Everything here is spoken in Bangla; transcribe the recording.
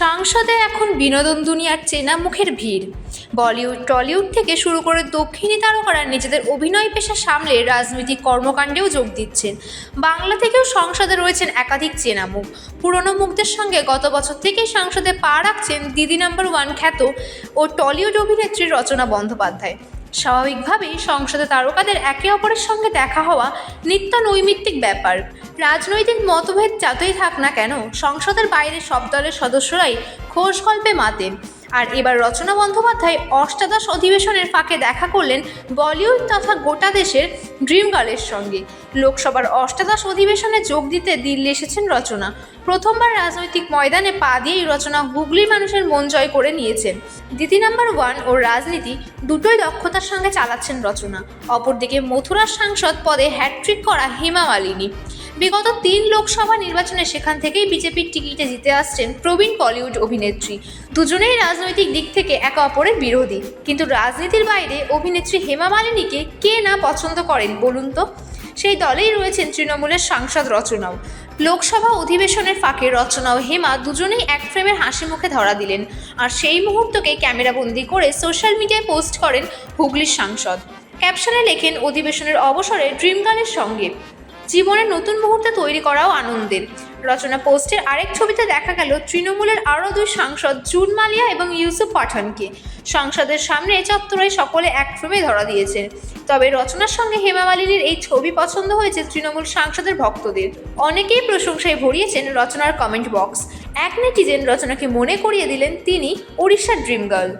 সাংসদে এখন বিনোদন দুনিয়ার চেনা মুখের ভিড়। বলিউড, টলিউড থেকে শুরু করে দক্ষিণী তারকারা নিজেদের অভিনয় পেশা সামলে রাজনৈতিক কর্মকাণ্ডেও যোগ দিচ্ছেন। বাংলা থেকেও সংসদে রয়েছেন একাধিক চেনা মুখ। পুরনো মুখদের সঙ্গে গত বছর থেকেই সংসদে পা রাখছেন দিদি নাম্বার ওয়ান খ্যাত ও টলিউড অভিনেত্রী রচনা বন্দ্যোপাধ্যায়। স্বাভাবিকভাবেই সংসদে তারকাদের একে অপরের সঙ্গে দেখা হওয়া নিত্য নৈমিত্তিক ব্যাপার। রাজনৈতিক মতভেদ যতই থাক না কেন, সংসদের বাইরে সব দলের সদস্যরাই খোশ গল্পে মাতেন আর এবার রচনা বন্দ্যোপাধ্যায় অষ্টাদশ অধিবেশনের ফাঁকে দেখা করলেন বলিউড তথা গোটা দেশের ড্রিম গার্লের সঙ্গে। লোকসভার অষ্টাদশ অধিবেশনে যোগ দিতে দিল্লি এসেছেন রচনা। প্রথমবার রাজনৈতিক ময়দানে পা দিয়েই রচনা হুগলির মানুষের মন জয় করে নিয়েছেন। দ্বিতীয় নাম্বার ওয়ান ও রাজনীতি দুটোই দক্ষতার সঙ্গে চালাচ্ছেন রচনা। অপরদিকে মথুরার সাংসদ পদে হ্যাট্রিক করা হেমা মালিনী। বিগত তিন লোকসভা নির্বাচনে সেখান থেকেই বিজেপির টিকিটে জিতে আসছেন প্রবীণ বলিউড অভিনেত্রী। দুজনেই রাজনৈতিক দিক থেকে একে অপরের বিরোধী। কিন্তু রাজনীতির বাইরে অভিনেত্রী হেমা মালিনীকে কে না পছন্দ করেন বলুন তো? সেই দলেই রয়েছেন তৃণমূলের সাংসদ রচনাও। লোকসভা অধিবেশনের ফাঁকে রচনা ও হেমা দুজনেই এক ফ্রেমের হাসি মুখে ধরা দিলেন। আর সেই মুহূর্তকে ক্যামেরাবন্দি করে সোশ্যাল মিডিয়ায় পোস্ট করেন হুগলির সাংসদ। ক্যাপশনে লেখেন, অধিবেশনের অবসরে ড্রিম গার্লের সঙ্গে জীবনের নতুন মুহূর্তে তৈরি করাও আনন্দের। রচনা পোস্টের আরেক ছবিতে দেখা গেল তৃণমূলের আরও দুই সাংসদ জুন মালিয়া এবং ইউসুফ পাঠানকে। সংসদের সামনে চত্বরে সকলে এক ধরা দিয়েছেন। তবে রচনার সঙ্গে হেমা মালিনীর এই ছবি পছন্দ হয়েছে তৃণমূল সাংসদের ভক্তদের। অনেকেই প্রশংসায় ভরিয়েছেন রচনার কমেন্ট বক্স। এক নেটিজেন রচনাকে মনে করিয়ে দিলেন তিনি, ওড়িশার ড্রিম গার্ল।